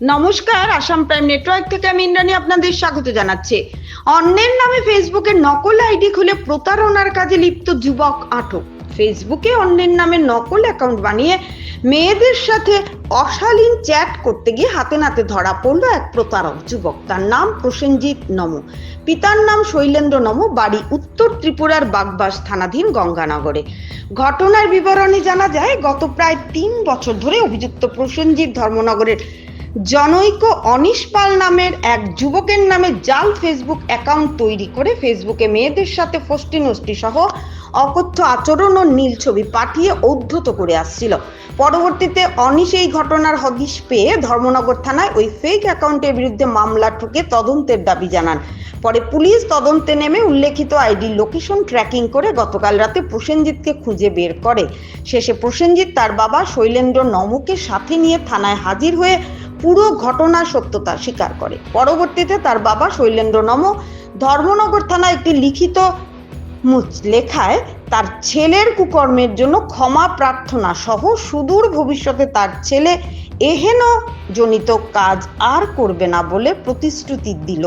নমস্কার, Assam prime network থেকে আমি ইন্দ্রাণী আপনাদের স্বাগত জানাচ্ছি। অন্যের নামে ফেসবুকে নকল আইডি খুলে প্রতারণার কাজে লিপ্ত যুবক আটক। ফেসবুকে অন্যের নামে নকল অ্যাকাউন্ট বানিয়ে মেয়েদের সাথে অশালীন চ্যাট করতে গিয়ে হাতে নাতে ধরা পড়ল এক প্রতারক যুবক। তার নাম প্রসেনজিৎ নম। পিতার নাম শৈলেন্দ্র নম, বাড়ি উত্তর ত্রিপুরার বাগবাস থানাধীন গঙ্গানগরে। ঘটনার বিবরণে জানা যায়, গত প্রায় তিন বছর ধরে অভিযুক্ত প্রসেনজিৎ ধর্মনগরের জনৈক অনিশ পাল নামের এক যুবকের নামে জাল ফেসবুক অ্যাকাউন্ট তৈরি করে ফেসবুকে মেয়েদের সাথে ফষ্টি নষ্টি সহ অকথ্য আচরণ ও নীল ছবি পাঠিয়ে উদ্ধত করে আসছিল। পরবর্তীতে অনিশ এই ঘটনার হদিশ পেয়ে ধর্মনগর থানায় ওই ফেক অ্যাকাউন্টের বিরুদ্ধে মামলা ঠুকে তদন্তের দাবি জানান। পরে পুলিশ তদন্তে নেমে উল্লেখিত আইডি লোকেশন ট্র্যাকিং করে গতকাল রাতে প্রসেনজিৎকে খুঁজে বের করে। শেষে প্রসেনজিৎ তার বাবা শৈলেন্দ্র নমকে সাথে নিয়ে থানায় হাজির হয়ে পুরো ঘটনার সত্যতা স্বীকার করে। পরবর্তীতে তার বাবা শৈলেন্দ্র নম ধর্মনগর থানায় একটি লিখিত লেখায় তার ছেলের কুকর্মের জন্য ক্ষমা প্রার্থনা সহ সুদূর ভবিষ্যতে তার ছেলে এহেন জনিত কাজ আর করবে না বলে প্রতিশ্রুতি দিল।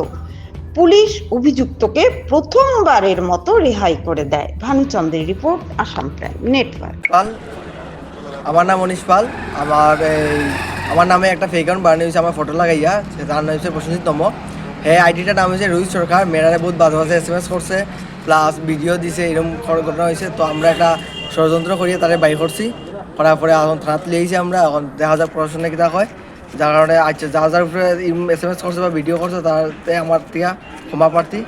পুলিশ অভিযুক্তকে প্রথমবারের মতো রেহাই করে দেয়। ভানুচন্দ্রের রিপোর্ট, আসাম প্রাইম নেটওয়ার্ক। আমার নাম অনিশ পাল। আমার আমার নামে একটা ফেক অ্যাকাউন্ট বানানো হয়েছে, আমার ফটো লাগাইয়া তার নাম হচ্ছে প্রসেনজিৎ তম। হ্যাঁ আইডিটার নাম হচ্ছে রোহিত সরকার মেয়েরারে বহুত বাজে বাজে এস এম এস করছে প্লাস ভিডিও দিছে এরকম ঘটনা হয়েছে। তো আমরা একটা ষড়যন্ত্র করিয়ে তারে বাই করছি। করার পরে এখন থানাতে লিয়েছি আমরা, এখন দেখা যাক প্রশাসনে কিতা হয়। যার কারণে আচ্ছা যা যার উপরে এস এম এস করছে বা ভিডিও করছে, তাতে আমার তিয়া ক্ষমা প্রার্থী।